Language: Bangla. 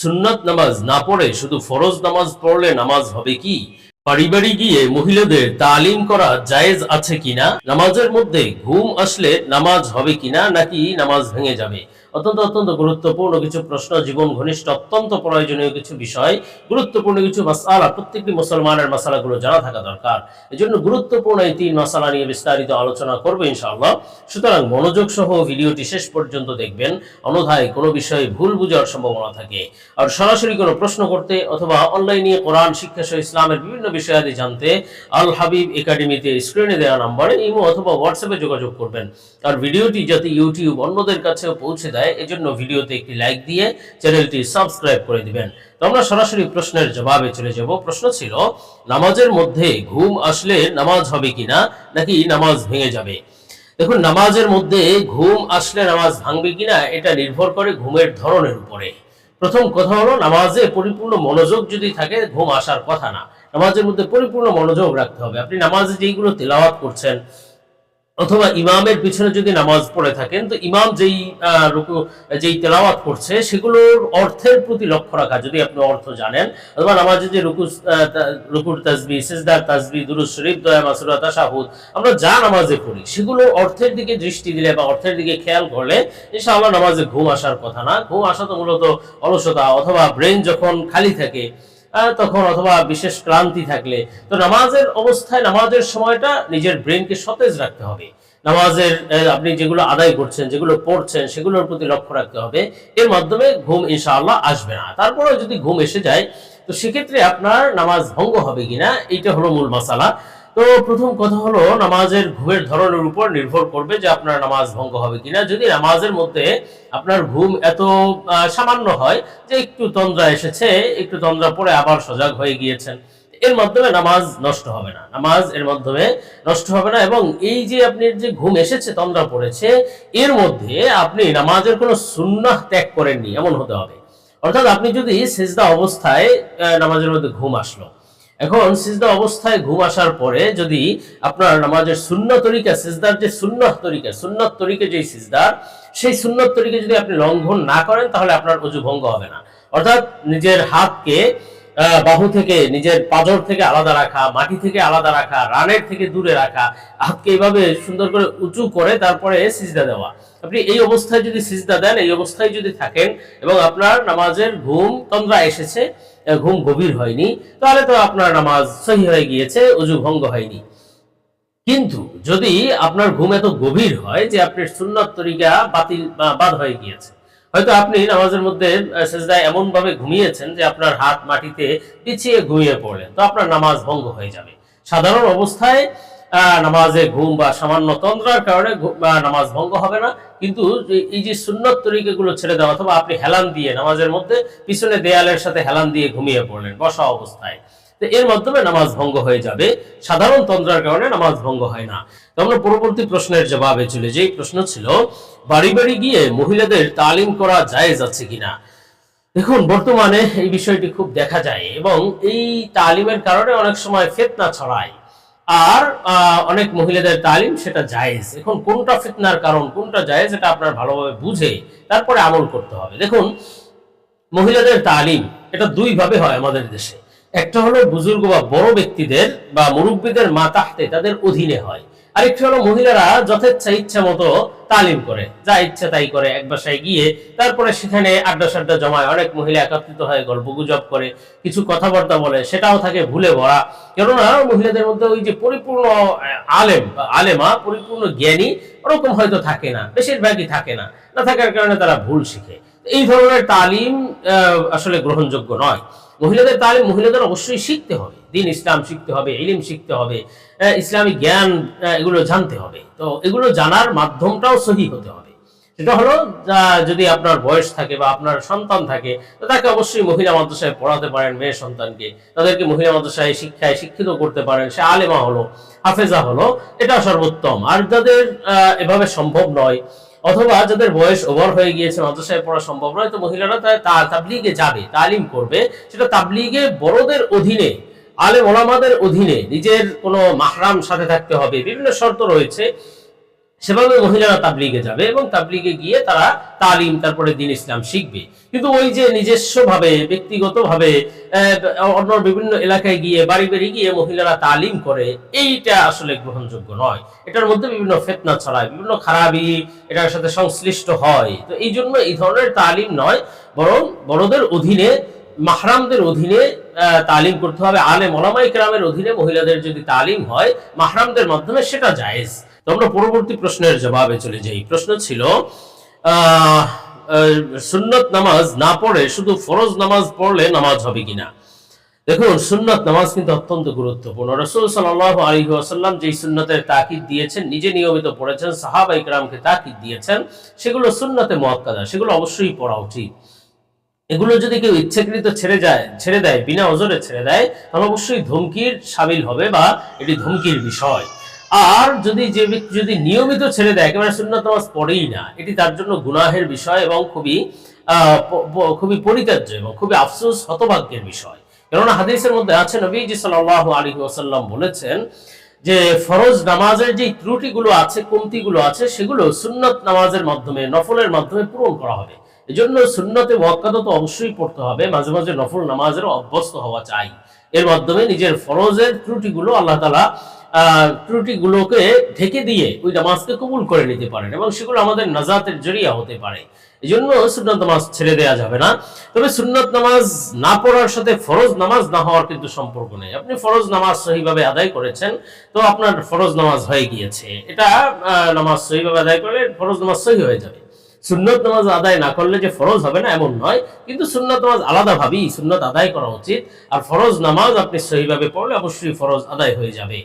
সুন্নাত নামাজ না পড়ে, শুধু ফরজ নামাজ পড়লে নামাজ হবে কি? পারিবারিক গিয়ে মহিলাদের তালিম করা জায়েজ আছে কিনা? নামাজের মধ্যে ঘুম আসলে নামাজ হবে কিনা নাকি নামাজ ভেঙে যাবে? অত্যন্ত অত্যন্ত গুরুত্বপূর্ণ কিছু প্রশ্ন, জীবন ঘনিষ্ঠ, অত্যন্ত প্রয়োজনীয় কিছু বিষয়, গুরুত্বপূর্ণ কিছু মাসালা প্রত্যেকটি মুসলমানের মাসালাগুলো জানা থাকা দরকার। এজন্য গুরুত্বপূর্ণ এই তিন মাসালা নিয়ে বিস্তারিত আলোচনা করব ইনশাআল্লাহ। সুতরাং মনোযোগ সহ ভিডিওটি শেষ পর্যন্ত দেখবেন অনধায় কোনো বিষয়ে ভুল বুঝার সম্ভাবনা থাকে। আর সরাসরি কোনো প্রশ্ন করতে অথবা অনলাইনে কোরআন, শিক্ষা সহ ইসলামের বিভিন্ন বিষয়াদি জানতে আল হাবিব একাডেমিতে স্ক্রিনে দেওয়া নম্বরে ইমো অথবা হোয়াটসঅ্যাপে যোগাযোগ করবেন। আর ভিডিওটি যাতে ইউটিউব অন্যদের কাছেও পৌঁছে দেয় এজন্য ভিডিওতে একটি লাইক দিয়ে চ্যানেলটি সাবস্ক্রাইব করে দিবেন। তো আমরা সরাসরি প্রশ্নের জবাবে চলে যাব। প্রশ্ন ছিল, নামাজের মধ্যে ঘুম আসলে নামাজ হবে কিনা, নাকি নামাজ ভেঙে যাবে? দেখুন, নামাজের মধ্যে ঘুম আসলে নামাজ ভাঙবে কিনা, এটা নির্ভর করে ঘুমের ধরনের উপরে। প্রথম কথা হলো, নামাজে পরিপূর্ণ মনোযোগ যদি থাকে, ঘুম আসার কথা না। নামাজের মধ্যে পরিপূর্ণ মনোযোগ রাখতে হবে। আপনি নামাজে যেইগুলো তেলাওয়াত করছেন অথবা ইমামের পিছনে যদি নামাজ পড়ে থাকেন, তো ইমাম যেই রুকু, যেই তেলাওয়াত করছে, সেগুলোর অর্থের প্রতি লক্ষ্য রাখা, যদি আপনি অর্থ জানেন। অথবা নামাজে যে রুকু রুকুর তাজবি, সিজদার তাজবি দুরুজ শরীফ, দয়া, মাসুরা, তাশাহুদ, আমরা যা নামাজে পড়ি সেগুলো অর্থের দিকে দৃষ্টি দিলে বা অর্থের দিকে খেয়াল করলে এসে ইনশাআল্লাহ নামাজে ঘুম আসার কথা না। ঘুম আসা তো মূলত অলসতা, অথবা ব্রেন যখন খালি থাকে তখন অথবা বিশেষ ক্লান্তি থাকলে, তো নামাজের অবস্থায়, নামাজের সময়টা নিজের ব্রেনকে সতেজ রাখতে হবে। নামাজের আপনি যেগুলো আদায় করছেন, যেগুলো পড়ছেন, সেগুলোর প্রতি লক্ষ্য রাখতে হবে। এর মাধ্যমে ঘুম ইনশাআল্লাহ আসবে না। তারপরেও যদি ঘুম এসে যায়, তো সেক্ষেত্রে আপনার নামাজ ভঙ্গ হবে কিনা, এইটা হলো মূল মশালা। তো প্রথম কথা হলো, নামাজের ঘুমের ধরনের উপর নির্ভর করবে যে আপনার নামাজ ভঙ্গ হবে কিনা। যদি নামাজের মধ্যে আপনার ঘুম এত সামান্য হয় যে একটু তন্দ্রা এসেছে, একটু তন্দ্রা পরে আবার সজাগ হয়ে গিয়েছেন, এর মাধ্যমে নামাজ নষ্ট হবে না। নামাজ এর মাধ্যমে নষ্ট হবে না এবং এই যে আপনি যে ঘুম এসেছে, তন্দ্রা পড়েছে, এর মধ্যে আপনি নামাজের কোনো সুন্নাহ ত্যাগ করেননি, এমন হতে হবে। অর্থাৎ আপনি যদি সেজদা অবস্থায় নামাজের মধ্যে ঘুম আসলো এখন সিজদা অবস্থায় ঘুম আসার পরে যদি আপনার নামাজের শূন্য তরিকা, সিজদার যে শূন্য তরিকা শূন্য তরিকে যে সিজদার সেই শূন্য তরিকে যদি আপনি লঙ্ঘন না করেন, তাহলে আপনার অজু ভঙ্গ হবে না। অর্থাৎ নিজের হাতকে বাহু থেকে, নিজের পাজর থেকে আলাদা রাখা, মাটি থেকে আলাদা রাখা, রানের থেকে দূরে রাখা, হাতকে এইভাবে সুন্দর করে উঁচু করে তারপরে সিজদা দেওয়া। আপনি এই অবস্থায় যদি সিজদা দেন, এই অবস্থায় যদি থাকেন এবং আপনার নামাজের ঘুম তন্দ্রা এসেছে ঘুম গভীর হয়নি, তাহলে তো আপনার নামাজ সহি হয়ে গিয়েছে অজু ভঙ্গ হয়নি। কিন্তু যদি আপনার ঘুম এত গভীর হয় যে আপনার সুন্নত তরিকা বাতিল বাদ হয়ে গিয়েছে, হয়তো আপনি নামাজের মধ্যে সেজদায় এমন ভাবে ঘুমিয়েছেন যে আপনার হাত মাটিতে পিছিয়ে ঘুমিয়ে পড়লেন, তো আপনার নামাজ ভঙ্গ হয়ে যাবে। সাধারণ অবস্থায় নামাজে ঘুম বা সামান্য তন্দ্রার কারণে নামাজ ভঙ্গ হবে না। কিন্তু এই যে সুন্নত তরিকাগুলো ছেড়ে দেওয়া, অথবা আপনি হেলান দিয়ে নামাজের মধ্যে পিছনে দেয়ালের সাথে হেলান দিয়ে ঘুমিয়ে পড়লেন, বসা অবস্থায়। তো এর মাধ্যমে নামাজ ভঙ্গ হয়ে যাবে। সাধারণ তন্দ্রার কারণে নামাজ ভঙ্গ হয় না। তো আমরা পরবর্তী প্রশ্নের জবাবে চলে যাই। প্রশ্ন ছিল, বাড়ি বাড়ি গিয়ে মহিলাদের তালিম করা জায়েজ আছে কিনা? দেখুন, বর্তমানে এই বিষয়টি খুব দেখা যায় এবং এই তালিমের কারণে অনেক সময় ফেতনা ছড়ায়। আর অনেক মহিলাদের তালিম সেটা জায়েজ। এখন কোনটা ফিতনার কারণ, কোনটা জায়েজ, এটা আপনার ভালোভাবে বুঝে তারপরে আমল করতে হবে। দেখুন, মহিলাদের তালিম, এটা দুইভাবে হয় আমাদের দেশে। একটা হলো বুজুর্গ বা বড় ব্যক্তিদের বা মুরব্বীদের মাতাহতে তাদের অধীনে হয়। আরেকটা হলো মহিলারা যথেচ্ছা ইচ্ছা মতো তালিম করে, যা ইচ্ছা তাই করে, এক বাসায় গিয়ে তারপরে সেখানে আড্ডা সাড্ডা জমায়, অনেক মহিলা একত্রিত হয়ে গল্প গুজব করে, কিছু কথাবার্তা বলে, সেটাও থাকে ভুলে ভরা। কেননা মহিলাদের মধ্যে ওই যে পরিপূর্ণ আলেম আলেমা, পরিপূর্ণ জ্ঞানী ওরকম হয়তো থাকে না, বেশিরভাগই থাকে না না থাকার কারণে তারা ভুল শিখে। এই ধরনের তালিম আসলে গ্রহণযোগ্য নয়। মহিলাদের তাহলে মহিলাদের অবশ্যই শিখতে হবে। দিন ইসলাম শিখতে হবে ইলিম শিখতে হবে আহ, ইসলামী জ্ঞান এগুলো জানতে হবে। তো এগুলো জানার মাধ্যমটাও সহি হতে হবে। সেটা হলো যদি আপনার বয়স থাকে বা আপনার সন্তান থাকে তো তাকে অবশ্যই মহিলা মাদ্রাসায় পড়াতে পারেন মেয়ের সন্তানকে। তাদেরকে মহিলা মাদ্রাসায় শিক্ষায় শিক্ষিত করতে পারেন। সে আলেমা হলো হাফেজা হলো এটা সর্বোত্তম। আর যাদের এভাবে সম্ভব নয় অথবা যাদের বয়স ওভার হয়ে গিয়েছে, মাদ্রাসায় পড়া সম্ভব নয়, তো মহিলারা তার তাবলিগে যাবে, তালিম করবে। সেটা তাবলিগে বড়দের অধীনে আলে ওলামাদের অধীনে, নিজের কোনো মাহরাম সাথে থাকতে হবে। বিভিন্ন শর্ত রয়েছে। সেভাবে মহিলারা তাবলিগে যাবে এবং তাবলিগে গিয়ে তারা তালিম, তারপরে দিন ইসলাম শিখবে। কিন্তু ওই যে নিজস্ব ভাবে ব্যক্তিগত ভাবে অন্য বিভিন্ন এলাকায় গিয়ে, বাড়ি বাড়ি গিয়ে মহিলারা তালিম করে, এইটা আসলে গ্রহণযোগ্য নয়। এটার মধ্যে বিভিন্ন ফেতনা ছড়ায়, বিভিন্ন খারাপি এটার সাথে সংশ্লিষ্ট হয়। তো এই জন্য এই ধরনের তালিম নয়, বরং বড়দের অধীনে, মাহরামদের অধীনে তালিম করতে হবে। আলে মলামাই কেরামের অধীনে মহিলাদের যদি তালিম হয়, মাহরামদের মাধ্যমে সেটা জায়েজ। তো আমরা পরবর্তী প্রশ্নের জবাবে চলে যাই। প্রশ্ন ছিল সুন্নত নামাজ না পড়ে শুধু ফরজ নামাজ পড়লে নামাজ হবে কিনা? দেখুন, সুন্নত নামাজ কিন্তু অত্যন্ত গুরুত্বপূর্ণ। রসুল সাল্লাহ আলী আসাল্লাম যেই সুন্নতের তাকিদ দিয়েছেন, নিজে নিয়মিত পড়েছেন, সাহাবা ইকরামকে তাকিদ দিয়েছেন, সেগুলো সুন্নতে মহাক্কাদা সেগুলো অবশ্যই পড়া উচিত। এগুলো যদি কেউ ইচ্ছাকৃত ছেড়ে যায়, ছেড়ে দেয়, বিনা ওজনে ছেড়ে দেয়, তাহলে অবশ্যই ধমকির সামিল হবে বা এটি ধমকির বিষয়। আর যদি যে ব্যক্তি যদি নিয়মিত ছেড়ে দেয়, একেবারে সুন্নত নামাজ পড়েই না, এটি তার জন্য গুনাহের বিষয় এবং খুবই খুবই পরিত্যাজ্য এবং খুবই আফসোস, হতভাগ্যের বিষয়। কেননা হাদিসের মধ্যে আছে, নবীজি সাল্লাহ আলী ওসাল্লাম বলেছেন যে, ফরজ নামাজের যে ত্রুটিগুলো আছে, কমতিগুলো আছে, সেগুলো সুন্নত নামাজের মাধ্যমে, নফলের মাধ্যমে পূরণ করা হবে। এজন্য সুন্নতে ওয়াক্কাত তো অবশ্যই পড়তে হবে, মাঝে মাঝে নফল নামাজেরও অভ্যস্ত হওয়া চাই। এর মাধ্যমে নিজের ফরজের ত্রুটিগুলো আল্লাহ তালা ত্রুটিগুলোকে ঢেকে দিয়ে ওই নামাজকে কবুল করে নিতে পারেন এবং সেগুলো আমাদের নাজাতের জরিয়া হতে পারে। এই জন্য সুন্নত নামাজ ছেড়ে দেওয়া যাবে না। তবে সুন্নত নামাজ না পড়ার সাথে ফরজ নামাজ না হওয়ার কিন্তু সম্পর্ক নেই। আপনি ফরজ নামাজ সহিভাবে আদায় করেছেন, তো আপনার ফরজ নামাজ হয়ে গিয়েছে। এটা নামাজ সহিভাবে আদায় করলে ফরজ নামাজ সহি হয়ে যাবে। সুন্নত নামাজ আদায় না করলে যে ফরজ হবে না এমন নয়, কিন্তু সুন্নত নামাজ আলাদা ভাবেই সুন্নত আদায় করা উচিত। আর ফরজ নামাজ আপনি সহিভাবে পড়লে অবশ্যই ফরজ আদায় হয়ে যাবে।